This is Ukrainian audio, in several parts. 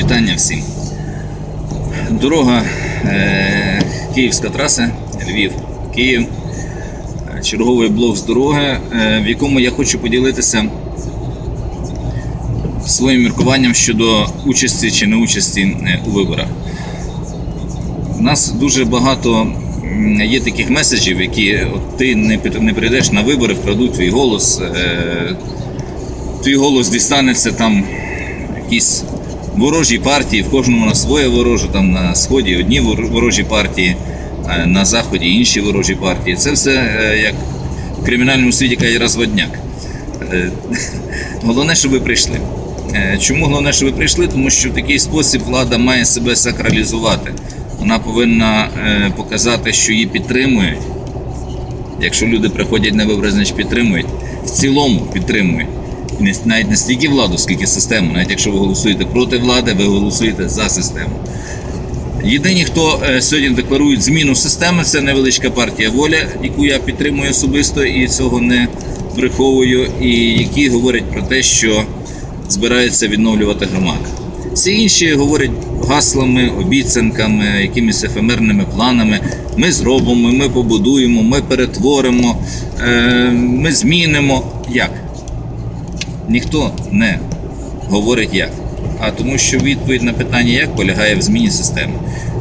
Вітання всім. Дорога е, Київська траса, Львів, Київ. Черговий блок з дороги, е, в якому я хочу поділитися своїм міркуванням щодо участі чи неучасті е, у виборах. У нас дуже багато є таких меседжів, які от ти не, не прийдеш на вибори, вкрадуть твій голос. Е, твій голос дістанеться там якісь ворожі партії, в кожному на своє вороже, там на сході одні ворожі партії, на заході інші ворожі партії. Це все е, як в кримінальному світі каже розводняк. Е, Головне, щоб ви прийшли. Е, Чому головне, щоб ви прийшли? Тому що в такий спосіб влада має себе сакралізувати. Вона повинна е, показати, що її підтримують. Якщо люди приходять на вибори, значить підтримують. В цілому підтримують. Не- навіть не стільки владу, скільки систему. Навіть якщо ви голосуєте проти влади, ви голосуєте за систему. Єдині, хто е, сьогодні декларують зміну системи, це невеличка партія воля, яку я підтримую особисто і цього не приховую, і які говорять про те, що збираються відновлювати громаду. Всі інші говорять гаслами, обіцянками, якимись ефемерними планами. Ми зробимо, ми побудуємо, ми перетворимо, е, ми змінимо. Як? Ніхто не говорить як. А тому, що відповідь на питання як полягає в зміні системи.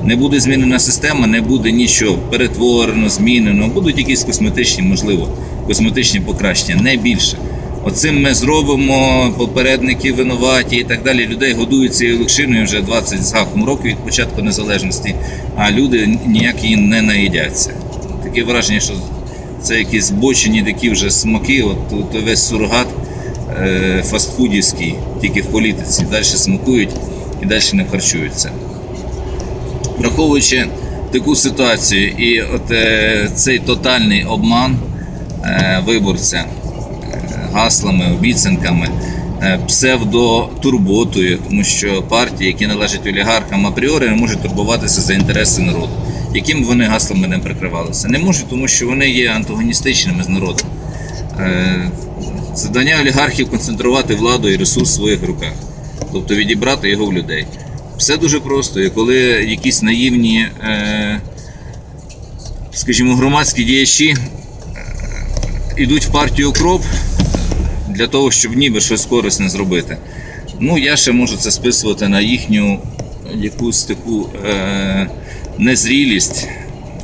Не буде змінена система, не буде нічого перетворено, змінено. Будуть якісь косметичні, можливо, косметичні покращення, не більше. Оцим ми зробимо, попередники винуваті і так далі. Людей годують цією локшиною вже 20 з гаком років від початку незалежності, а люди ніяк її не наїдяться. Таке враження, що це якісь збочені такі вже смаки, от, от весь сургат фастфудівський, тільки в політиці. Далі смакують і далі не харчуються. Враховуючи таку ситуацію і от е, цей тотальний обман е, виборця е, гаслами, обіцянками, е, псевдотурботою, тому що партії, які належать олігархам апріорі, не можуть турбуватися за інтереси народу. Яким вони гаслами не прикривалися? Не можуть, тому що вони є антагоністичними з народом. Е, Завдання олігархів концентрувати владу і ресурс в своїх руках, тобто відібрати його в людей. Все дуже просто. І коли якісь наївні, е, скажімо, громадські діячі е, йдуть в партію Укроп для того, щоб ніби щось корисне зробити. Ну, я ще можу це списувати на їхню якусь таку е, незрілість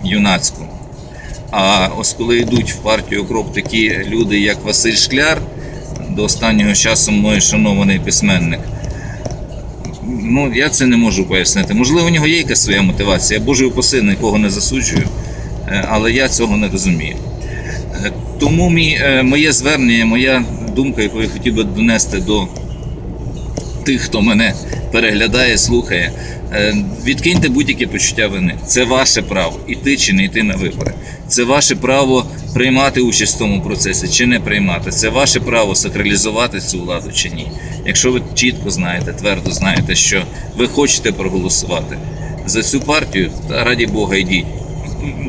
юнацьку. А ось коли йдуть в партію Укроп такі люди, як Василь Шкляр, до останнього часу мною шанований письменник. Ну, я це не можу пояснити. Можливо, у нього є якась своя мотивація. Я Божий упаси, нікого не засуджую, е, але я цього не розумію. Е, Тому мій, е, моє звернення, моя думка, яку я хотів би донести до тих, хто мене переглядає, слухає, е, відкиньте будь-яке почуття вини. Це ваше право іти чи не йти на вибори. Це ваше право приймати участь в тому процесі чи не приймати. Це ваше право сакралізувати цю владу чи ні. Якщо ви чітко знаєте, твердо знаєте, що ви хочете проголосувати за цю партію, раді Бога йдіть.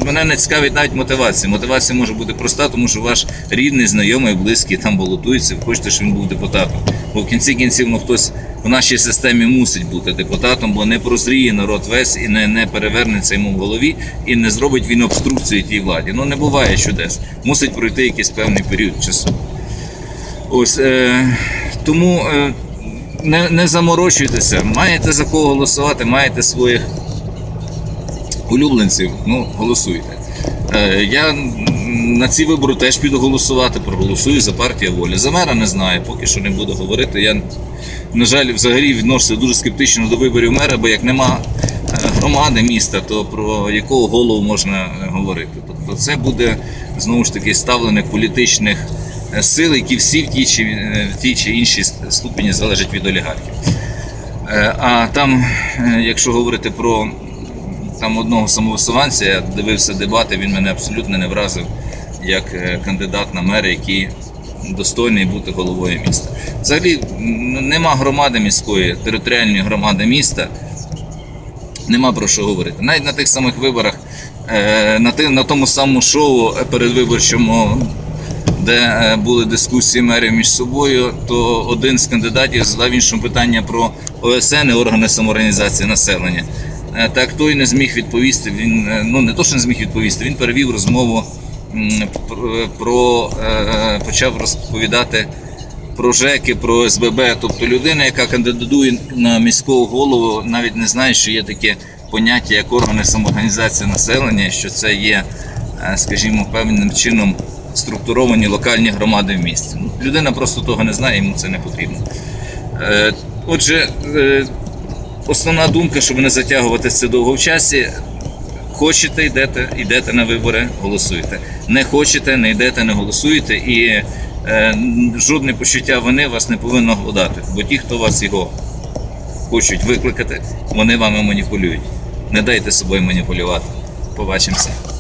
Мене не цікавить навіть мотивація. Мотивація може бути проста, тому що ваш рідний, знайомий, близький там балотується, ви хочете, щоб він був депутатом. Бо в кінці кінців ну, хтось в нашій системі мусить бути депутатом, бо не прозріє народ весь і не, не перевернеться йому в голові і не зробить він обструкцію тій владі. Ну не буває чудес. Мусить пройти якийсь певний період часу. Ось е, тому е, не, не заморочуйтеся, маєте за кого голосувати, маєте своїх улюбленців, ну голосуйте. Е, я на ці вибори теж піду голосувати, проголосую за партію волі. За мера не знаю, поки що не буду говорити. Я, на жаль, взагалі відношуся дуже скептично до виборів мера, бо як нема е, громади міста, то про якого голову можна е, говорити. Тобто це буде знову ж таки ставлених політичних сил, які всі в тій чи, в тій чи іншій ступені залежать від олігархів. А там, якщо говорити про там одного самовисуванця, я дивився дебати, він мене абсолютно не вразив як е, кандидат на мера, який достойний бути головою міста. Взагалі нема громади міської, територіальної громади міста, нема про що говорити. Навіть на тих самих виборах, е, на, тому самому шоу передвиборчому де е, були дискусії мерів між собою, то один з кандидатів задав іншому питання про ОСН і органи самоорганізації населення. Е, Так той не зміг відповісти. Він е, ну не то, що не зміг відповісти, він перевів розмову про- про е, почав розповідати про ЖЕКи, про СББ. Тобто людина, яка кандидатує на міського голову, навіть не знає, що є таке поняття як органи самоорганізації населення, що це є, е, скажімо, певним чином структуровані локальні громади в місті. Ну, Людина просто того не знає, йому це не потрібно. Е, Отже, е, основна думка, щоб не затягувати це довго в часі. Хочете, йдете, йдете на вибори, голосуєте. Не хочете, не йдете, не голосуєте, і е, жодне почуття вини вас не повинно гладати. Бо ті, хто вас його хочуть викликати, вони вами маніпулюють. Не дайте собою маніпулювати. Побачимося.